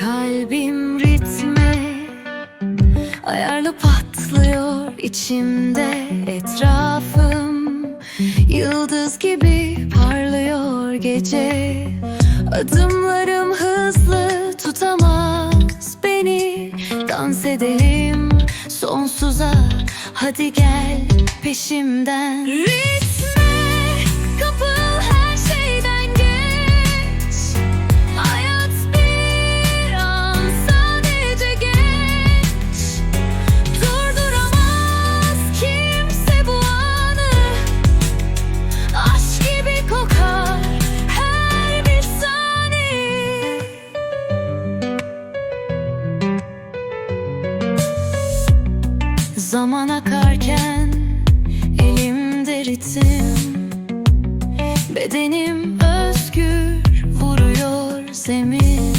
Kalbim ritme Ayarlı patlıyor içimde etrafım Yıldız gibi parlıyor gece. Adımlarım hızlı tutamaz beni Dans edelim sonsuza Hadi gel peşimden. Ritme Zaman akarken elimde ritim. Bedenim özgür vuruyor zemin.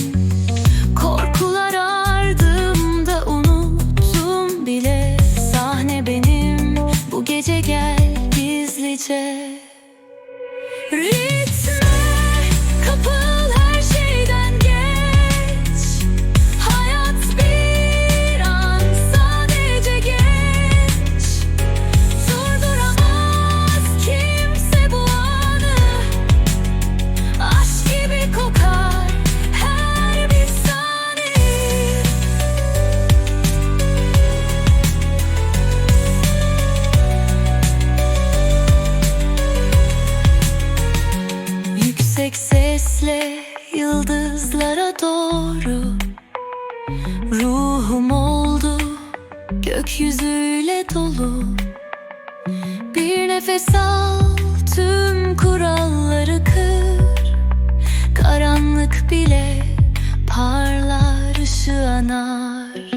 Korkular ardımda unuttum bile. Sahne benim bu gece gel gizlice yıldızlara doğru Ruhum oldu gökyüzüyle dolu. Bir nefes al tüm kuralları kır. Karanlık bile parlar ışığa nar